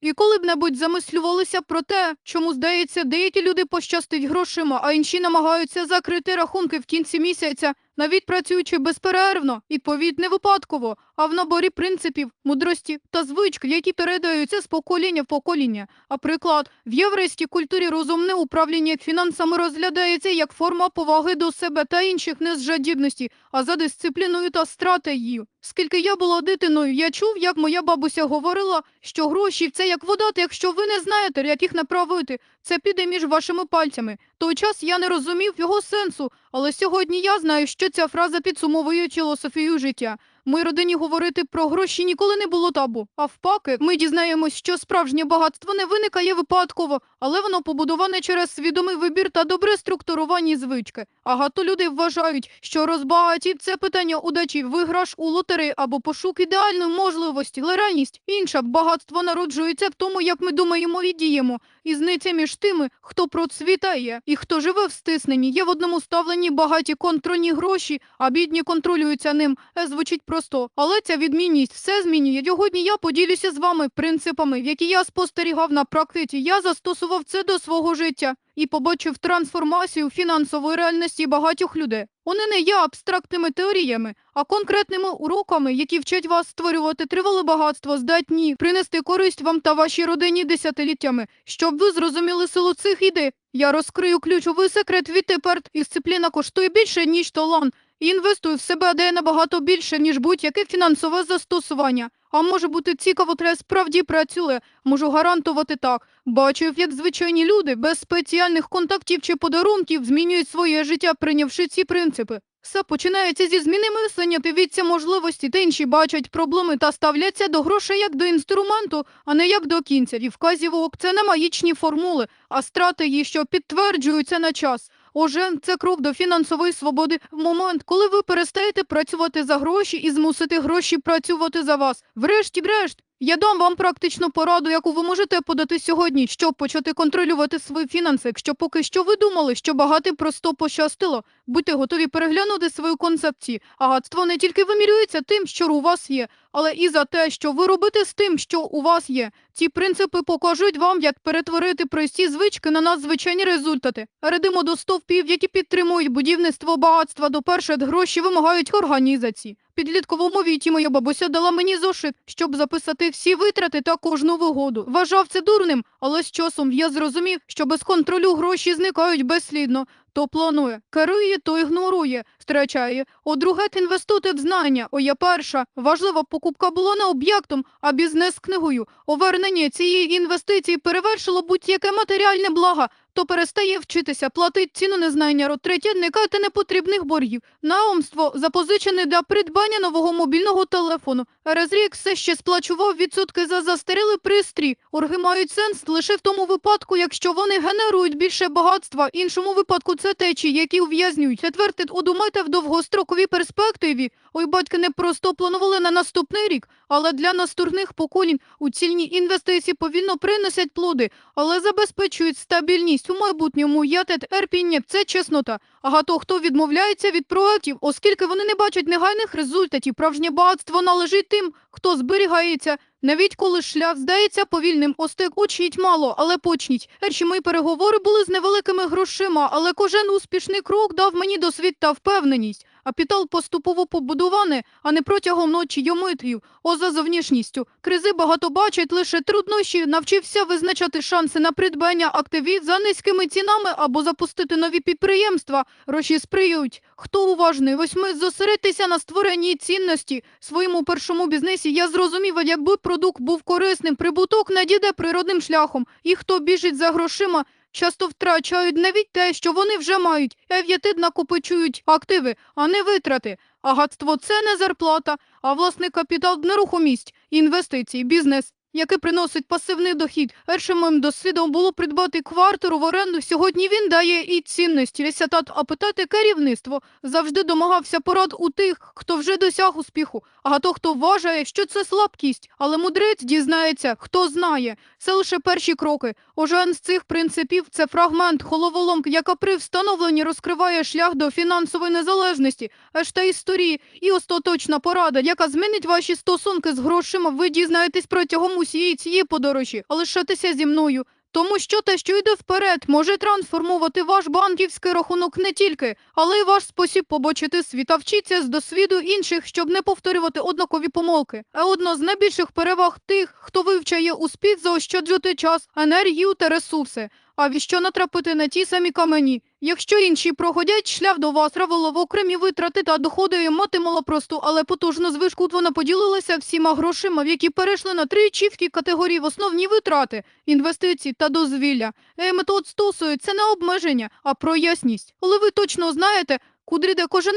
І коли б небудь замислювалися про те, чому здається, деякі люди пощастить грошима, а інші намагаються закрити рахунки в кінці місяця, навіть працюючи безперервно, відповідь не випадково, а в наборі принципів, мудрості та звичок, які передаються з покоління в покоління. А приклад, в єврейській культурі розумне управління фінансами розглядається як форма поваги до себе та інших не з жадібності, а за дисципліною та стратегією. Скільки я була дитиною, я чув, як моя бабуся говорила, що гроші це як вода, якщо ви не знаєте, як їх направити, це піде між вашими пальцями. Той час я не розумів його сенсу, але сьогодні я знаю, що ця фраза підсумовує філософію життя. Моїй родині говорити про гроші ніколи не було табу. А впаки, ми дізнаємось, що справжнє багатство не виникає випадково, але воно побудоване через свідомий вибір та добре структуровані звички. Агато люди вважають, що розбагаті це питання удачі, виграш у лотереї або пошук ідеальної можливості, але реальність інша. Багатство народжується в тому, як ми думаємо і діємо. Ізниця між тими, хто процвітає і хто живе в стисненні. Є в одному ставленні багаті контрольні гроші, а бідні контролюються ним. Е, звучить просто, але ця відмінність все змінює. Сьогодні я поділюся з вами принципами, які я спостерігав на практиці. Я застосував це до свого життя і побачив трансформацію фінансової реальності багатьох людей. Вони не є абстрактними теоріями, а конкретними уроками, які вчать вас створювати тривале багатство, здатні принести користь вам та вашій родині десятиліттями. Щоб ви зрозуміли силу цих ідей, я розкрию ключовий секрет відтепер. Дисципліна коштує більше, ніж талант. Інвестуй в себе дає набагато більше, ніж будь-яке фінансове застосування. А може бути цікаво, треба справді працює. Можу гарантувати так. Бачив, як звичайні люди без спеціальних контактів чи подарунків змінюють своє життя, прийнявши ці принципи. Все починається зі зміни мислення, дивіться можливості, та інші бачать проблеми та ставляться до грошей як до інструменту, а не як до кінця. І вказівок це не магічні формули, а стратегії, що підтверджуються на час. Отже, це крок до фінансової свободи в момент, коли ви перестаєте працювати за гроші і змусите гроші працювати за вас. Врешті-решт, я дам вам практичну пораду, яку ви можете подати сьогодні, щоб почати контролювати свої фінанси. Якщо поки що ви думали, що багатим просто пощастило, будьте готові переглянути свою концепцію. Агатство не тільки вимірюється тим, що у вас є, але і за те, що ви робите з тим, що у вас є. Ці принципи покажуть вам, як перетворити прості звички на надзвичайні результати. Перейдемо до стовпів, які підтримують будівництво багатства. До перше, гроші вимагають організації. Підлітковому віці моя бабуся дала мені зошит, щоб записати всі витрати та кожну вигоду. Вважав це дурним, але з часом я зрозумів, що без контролю гроші зникають безслідно. То планує, керує, то ігнорує, втрачає. О, друге, інвестуйте в знання. О, я перша. Важлива покупка була не об'єктом, а бізнес-книгою. Овернення цієї інвестиції перевершило будь-яке матеріальне благо, то перестає вчитися, платить ціну незнання, От третє, уникайте непотрібних боргів. Наумство запозичене для придбання нового мобільного телефону. Раз рік все ще сплачував відсотки за застарілий пристрій. Орги мають сенс лише в тому випадку, якщо вони генерують більше багатства. Іншому випадку це течії, які ув'язнюють. Четверте, удумайте в довгостроковій перспективі. Ой, батьки не просто планували на наступний рік, але для наступних поколінь у цільні інвестиції повільно приносять плоди, але забезпечують стабільність у майбутньому. Я те терпіння, це чеснота. А гато хто відмовляється від проектів, оскільки вони не бачать негайних результатів. Правжнє багатство належить тим, хто зберігається. Навіть коли шлях здається повільним, остик учніть мало, але почніть. Перші мої переговори були з невеликими грошима, але кожен успішний крок дав мені досвід та впевненість. А пітал поступово побудований, а не протягом ночі й омитвів. О, за зовнішністю. Кризи багато бачать, лише труднощі навчився визначати шанси на придбання активів за низькими цінами або запустити нові підприємства. Гроші сприють. Хто уважний? Восьми зосередьтеся на створенні цінності. Своєму першому бізнесі я зрозумів, якби продукт був корисним, прибуток надійде природним шляхом. І хто біжить за грошима, часто втрачають навіть те, що вони вже мають. Ев'ятид накопичують активи, а не витрати. А гадство це не зарплата, а власний капітал нерухомість, інвестиції, бізнес. Який приносить пасивний дохід. Першим моїм досвідом було придбати квартиру в оренду. Сьогодні він дає і цінності. Ресятат, а питати керівництво завжди домагався порад у тих, хто вже досяг успіху. А то, хто вважає, що це слабкість, але мудрець дізнається, хто знає. Це лише перші кроки. Ожен з цих принципів це фрагмент головоломки, яка при встановленні розкриває шлях до фінансової незалежності, аж та історії і остаточна порада, яка змінить ваші стосунки з грошима. Ви дізнаєтесь протягом усіх усієї цієї подорожі, а лишатися зі мною. Тому що те, що йде вперед, може трансформувати ваш банківський рахунок не тільки, але й ваш спосіб побачити світ. А вчіться з досвіду інших, щоб не повторювати однакові помилки. А одна з найбільших переваг тих, хто вивчає успіх, заощаджувати час, енергію та ресурси. А в що натрапити на ті самі камені? Якщо інші проходять шлях до вас, равило в окремі витрати та доходи мати матимала просту, але потужну звишку вона поділилася всіма грошима, в які перейшли на три чіткі категорії в основні витрати, інвестиції та дозвілля. Е, метод стосується не обмеження, а про ясність. Але ви точно знаєте, куди йде кожен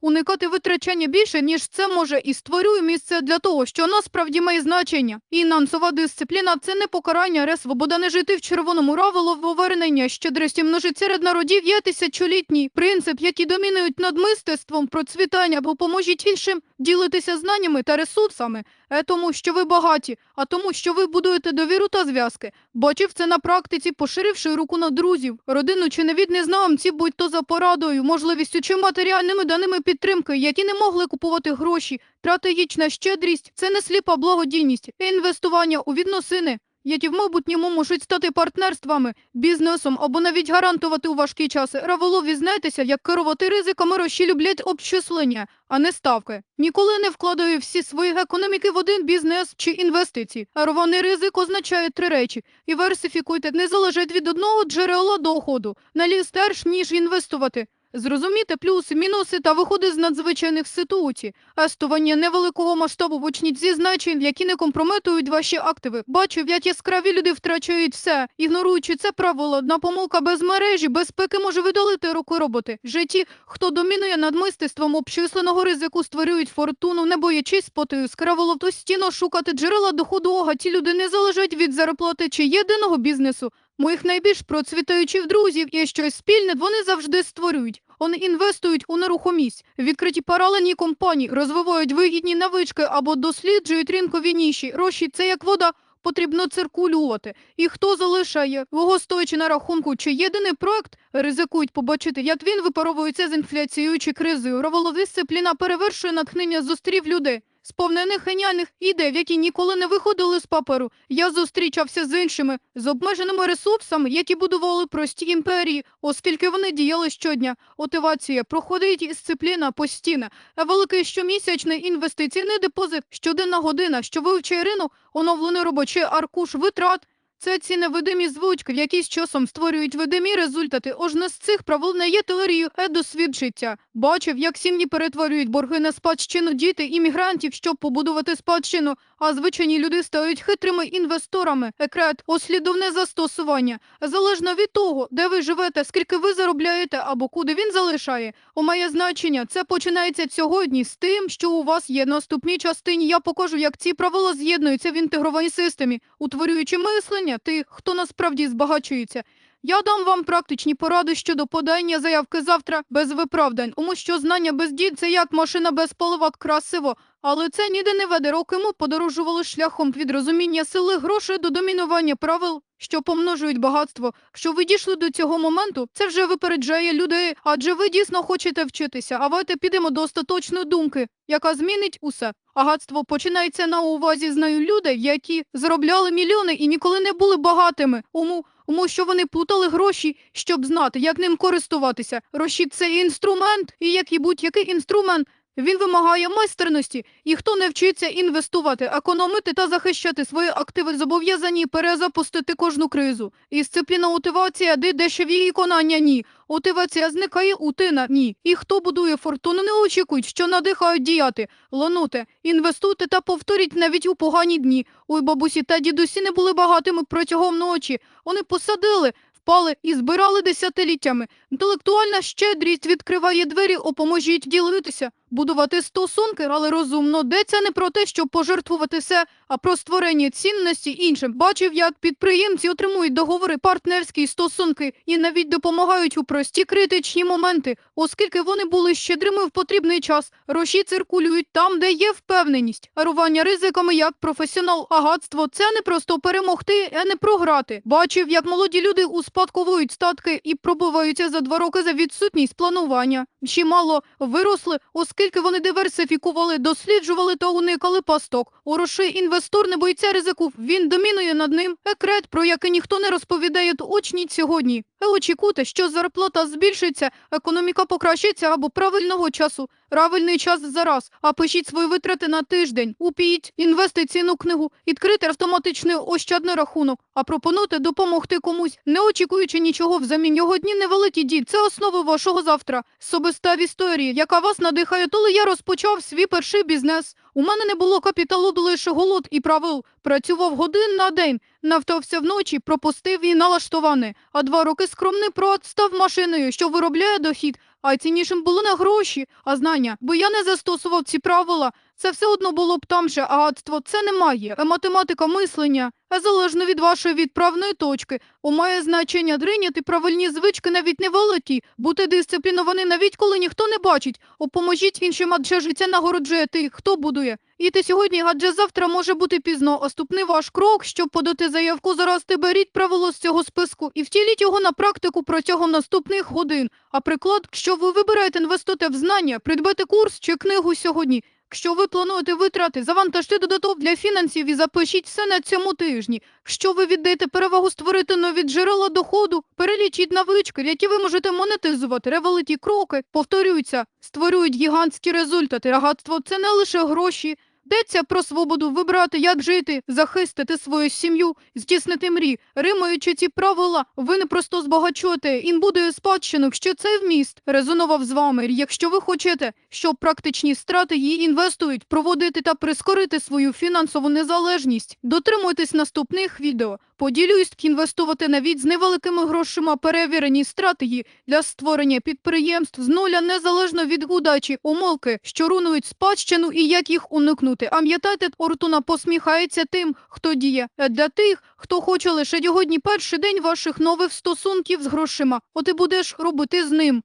уникати витрачання більше, ніж це може, і створює місце для того, що насправді має значення. Фінансова дисципліна це не покарання, ре свобода не жити в червоному равило повернення, щедрості множить серед народів є тисячолітній принцип, який домінують над мистецтвом процвітання, бо поможіть іншим ділитися знаннями та ресурсами, е тому, що ви багаті, а тому, що ви будуєте довіру та зв'язки. Бачив це на практиці, поширивши руку на друзів, родину чи навіть незнайомці, будь то за порадою, можливістю чи матеріальними даними підтримки, які не могли купувати гроші. Стратегічна щедрість це не сліпа благодійність, інвестування у відносини. Які в майбутньому можуть стати партнерствами, бізнесом або навіть гарантувати у важкі часи. Раволов візнаєтеся, як керувати ризиками гроші люблять обчислення, а не ставки. Ніколи не вкладаю всі свої економіки в один бізнес чи інвестиції. Рваний ризик означає три речі. Іверсифікуйте, не залежить від одного джерела доходу. Наліз теж, ніж інвестувати. Зрозуміти плюси, мінуси та виходи з надзвичайних ситуацій. Естування невеликого масштабу почніть зі значень, які не компрометують ваші активи. Бачив, як яскраві люди втрачають все, ігноруючи це правило. Одна помилка без мережі, безпеки може видалити руку роботи. В житті, хто домінує над мистецтвом обчисленого ризику, створюють фортуну, не боячись спотою. Скравило постійно шукати джерела доходу. Ога, ті люди не залежать від зарплати чи єдиного бізнесу. Моїх найбільш процвітаючих друзів є щось спільне, вони завжди створюють. Вони інвестують у нерухомість, відкриті паралельні компанії, розвивають вигідні навички або досліджують ринкові ніші. Гроші – це як вода, потрібно циркулювати. І хто залишає його стоячи на рахунку, чи єдиний проект ризикують побачити, як він випаровується з інфляцією чи кризою. Раволова дисципліна перевершує натхнення зустрів людей. Сповнених геніальних ідей, які ніколи не виходили з паперу. Я зустрічався з іншими, з обмеженими ресурсами, які будували прості імперії, оскільки вони діяли щодня. Мотивація проходить дисципліна постійна, великий щомісячний інвестиційний депозит, щоденна година, що вивчає ринок, оновлений робочий аркуш витрат. Це ці невидимі звучки, які з часом створюють видимі результати. Ожне з цих правил не є теорією, а досвід життя. Бачив, як сім'ї перетворюють борги на спадщину діти іммігрантів, щоб побудувати спадщину, а звичайні люди стають хитрими інвесторами. Екрет – ослідовне застосування. Залежно від того, де ви живете, скільки ви заробляєте або куди він залишає. У має значення. Це починається сьогодні з тим, що у вас є. Наступній частині я покажу, як ці правила з'єднуються в інтегрованій системі, утворюючи мислення тих, хто насправді збагачується. Я дам вам практичні поради щодо подання заявки завтра без виправдань, тому що знання без дій – це як машина без поливок красиво, але це ніде не веде. Роки ми подорожували шляхом від розуміння сили грошей до домінування правил, що помножують багатство. Що ви дійшли до цього моменту, це вже випереджає людей, адже ви дійсно хочете вчитися. А давайте підемо до остаточної думки, яка змінить усе. Агатство починається на увазі знаю людей, які заробляли мільйони і ніколи не були багатими. Уму тому що вони плутали гроші, щоб знати, як ним користуватися. Гроші – це інструмент, і як і будь-який інструмент, він вимагає майстерності. І хто не вчиться інвестувати, економити та захищати свої активи, зобов'язані перезапустити кожну кризу. Дисципліна мотивація, де дешеві виконання – ні. Мотивація зникає, утина – ні. І хто будує фортуну, не очікують, що надихають діяти. Лонуте, інвестуйте та повторіть навіть у погані дні. Ой, бабусі та дідусі не були багатими протягом ночі. Вони посадили, впали і збирали десятиліттями. Інтелектуальна щедрість відкриває двері, опоможіть ділитися, будувати стосунки, але розумно. Де це не про те, щоб пожертвувати все, а про створення цінності іншим. Бачив, як підприємці отримують договори, партнерські стосунки і навіть допомагають у прості критичні моменти, оскільки вони були щедрими в потрібний час. Гроші циркулюють там, де є впевненість. Арування ризиками як професіонал, агатство це не просто перемогти, а не програти. Бачив, як молоді люди успадковують статки і пробиваються за два роки за відсутність планування. Чимало виросли, оскільки оскільки вони диверсифікували, досліджували та уникали пасток. Ороши інвестор не боїться ризику, він домінує над ним. Екрет, про який ніхто не розповідає, учні сьогодні. Очікуйте, що зарплата збільшиться, економіка покращиться або правильного часу. Правильний час зараз, а пишіть свої витрати на тиждень, упіють інвестиційну книгу, відкрити автоматичний ощадний рахунок, а пропонуйте допомогти комусь, не очікуючи нічого взамін. Його дні не великі дід. Це основа вашого завтра. Особиста в історії, яка вас надихає, коли я розпочав свій перший бізнес. У мене не було капіталу, лише голод і правил. Працював годин на день, навтався вночі, пропустив і налаштований. А два роки скромний прод став машиною, що виробляє дохід. А ціннішим було не гроші, а знання. Бо я не застосував ці правила. Це все одно було б там же, а гадство це немає. Математика мислення, е, залежно від вашої відправної точки, о має значення прийняти правильні звички навіть невеликі, бути дисциплінований навіть коли ніхто не бачить. Опоможіть іншим, адже життя нагороджує тих, хто будує. Іти сьогодні, адже завтра може бути пізно. Оступний ваш крок, щоб подати заявку, зараз ти беріть правило з цього списку і втіліть його на практику протягом наступних годин. А приклад, якщо ви вибираєте інвестувати в знання, придбати курс чи книгу сьогодні. Якщо ви плануєте витрати, завантажте додаток для фінансів і запишіть все на цьому тижні. Якщо ви віддаєте перевагу створити нові джерела доходу, перелічіть навички, які ви можете монетизувати. Ревелиті кроки повторюються, створюють гігантські результати. Рагатство це не лише гроші. Йдеться про свободу вибрати, як жити, захистити свою сім'ю, здійснити мрії. Римаючи ці правила, ви не просто збагачуєте, він буде спадщину, якщо цей вміст резонував з вами. Якщо ви хочете, щоб практичні стратегії інвестують, проводити та прискорити свою фінансову незалежність, дотримуйтесь наступних відео. Поділюсь, інвестувати навіть з невеликими грошима перевірені стратегії для створення підприємств з нуля незалежно від удачі, умолки, що руйнують спадщину і як їх уникнути. Пам'ятайте, Ортуна посміхається тим, хто діє. Е, Для тих, хто хоче лише сьогодні перший день ваших нових стосунків з грошима, от і будеш робити з ним.